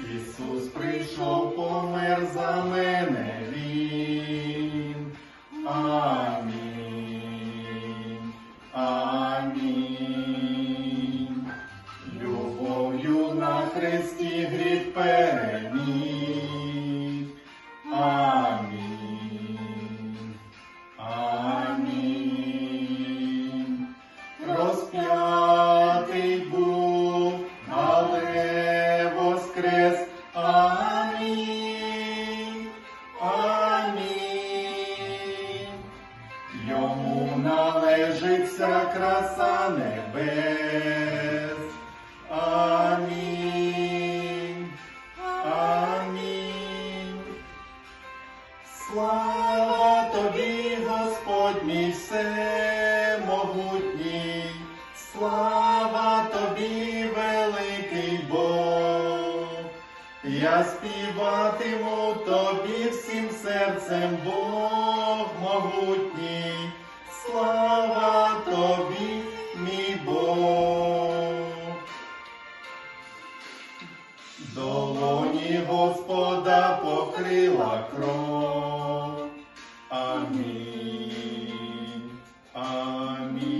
Ісус прийшов, помер за мене він. Амінь. Амінь. Любов'ю на Христі гріх переміг. Краса небес. Амінь. Амінь. Слава тобі, Господь мій всемогутній, слава тобі, великий Бог. Я співатиму тобі всім серцем, Бог могутній, слава тобі, мій. Долоні Господа покрила кров. Амінь. Амінь.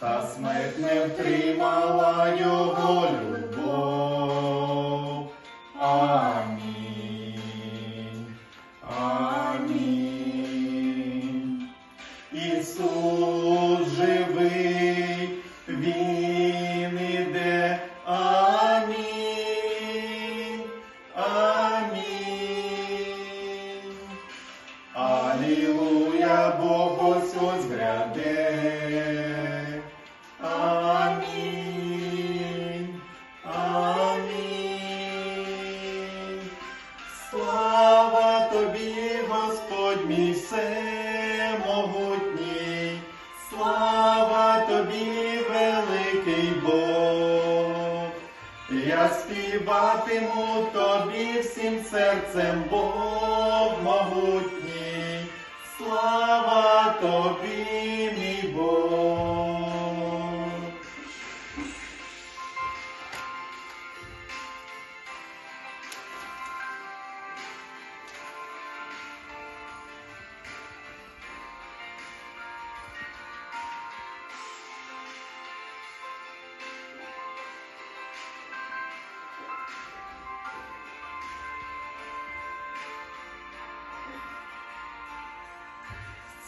Та смерть не втримала його любов. Ось. Амінь. Амінь. Слава тобі, Господь мій всемогутній, слава тобі, великий Бог. Я співатиму тобі всім серцем, Бог могутній, слава тобі,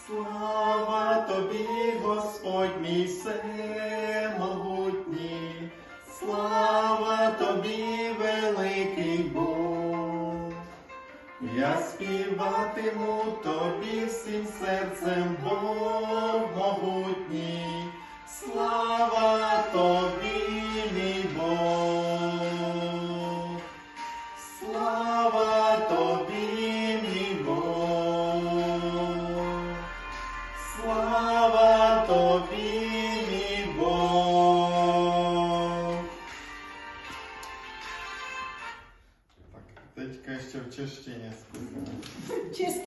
Слава тобі, Господь мій всемогутній, слава тобі, великий Бог. Я співатиму тобі всім серцем, Бог Так, течка ще в чищення сказала. Чисто